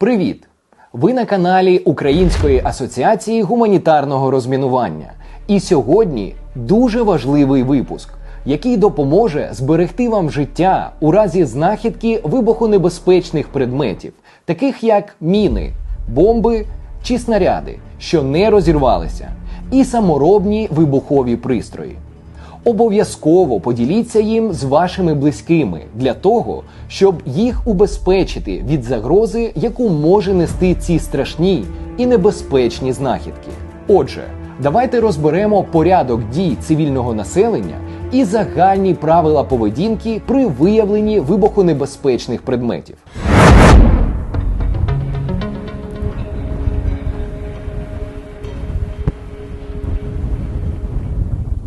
Привіт! Ви на каналі Української асоціації гуманітарного розмінування. І сьогодні дуже важливий випуск, який допоможе зберегти вам життя у разі знахідки вибухонебезпечних предметів, таких як міни, бомби чи снаряди, що не розірвалися, і саморобні вибухові пристрої. Обов'язково поділіться їм з вашими близькими для того, щоб їх убезпечити від загрози, яку може нести ці страшні і небезпечні знахідки. Отже, давайте розберемо порядок дій цивільного населення і загальні правила поведінки при виявленні вибухонебезпечних предметів.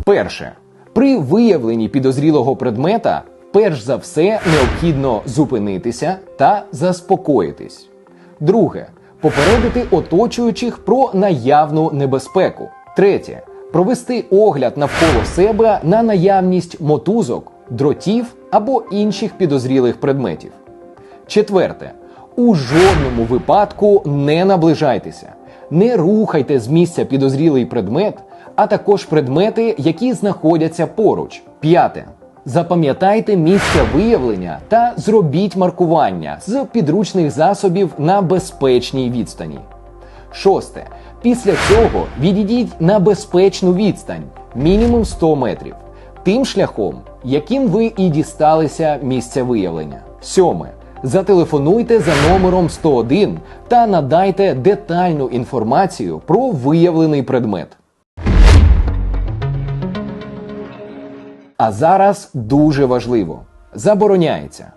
Перше. При виявленні підозрілого предмета, перш за все, необхідно зупинитися та заспокоїтись. Друге. Попередити оточуючих про наявну небезпеку. Третє. Провести огляд навколо себе на наявність мотузок, дротів або інших підозрілих предметів. Четверте. У жодному випадку не наближайтеся. Не рухайте з місця підозрілий предмет, а також предмети, які знаходяться поруч. П'яте. Запам'ятайте місце виявлення та зробіть маркування з підручних засобів на безпечній відстані. Шосте. Після цього відійдіть на безпечну відстань мінімум 100 метрів, тим шляхом, яким ви і дісталися місця виявлення. Сьоме. Зателефонуйте за номером 101 та надайте детальну інформацію про виявлений предмет. А зараз дуже важливо: забороняється.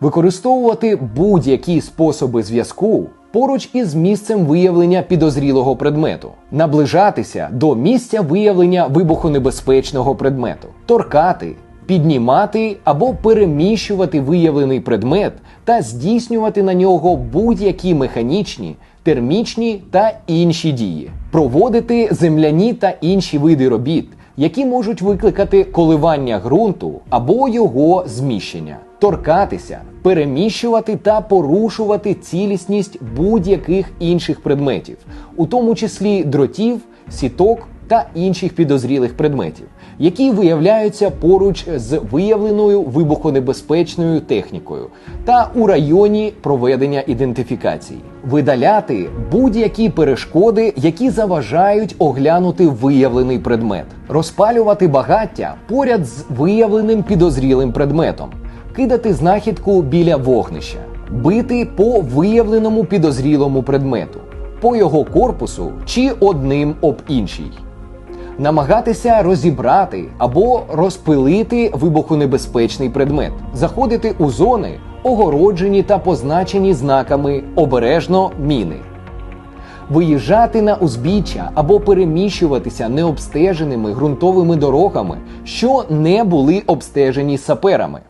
Використовувати будь-які способи зв'язку поруч із місцем виявлення підозрілого предмету, наближатися до місця виявлення вибухонебезпечного предмету, торкати, піднімати або переміщувати виявлений предмет та здійснювати на нього будь-які механічні, термічні та інші дії, проводити земляні та інші види робіт які можуть викликати коливання ґрунту або його зміщення, торкатися, переміщувати та порушувати цілісність будь-яких інших предметів, у тому числі дротів, сіток та інших підозрілих предметів, які виявляються поруч з виявленою вибухонебезпечною технікою та у районі проведення ідентифікації, видаляти будь-які перешкоди, які заважають оглянути виявлений предмет, розпалювати багаття поряд з виявленим підозрілим предметом, кидати знахідку біля вогнища, бити по виявленому підозрілому предмету. По його корпусу чи одним об інший намагатися розібрати або розпилити вибухонебезпечний предмет, заходити у зони, огороджені та позначені знаками обережно міни. Виїжджати на узбіччя або переміщуватися необстеженими ґрунтовими дорогами, що не були обстежені саперами.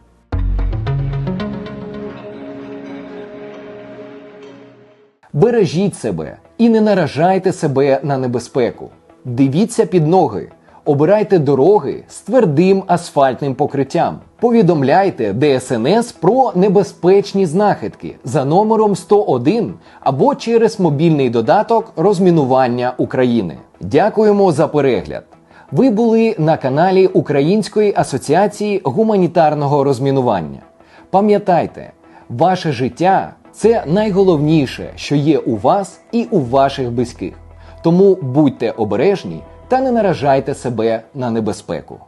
Бережіть себе і не наражайте себе на небезпеку. Дивіться під ноги, обирайте дороги з твердим асфальтним покриттям. Повідомляйте ДСНС про небезпечні знахідки за номером 101 або через мобільний додаток розмінування України. Дякуємо за перегляд. Ви були на каналі Української асоціації гуманітарного розмінування. Пам'ятайте, ваше життя це найголовніше, що є у вас і у ваших близьких. Тому будьте обережні та не наражайте себе на небезпеку.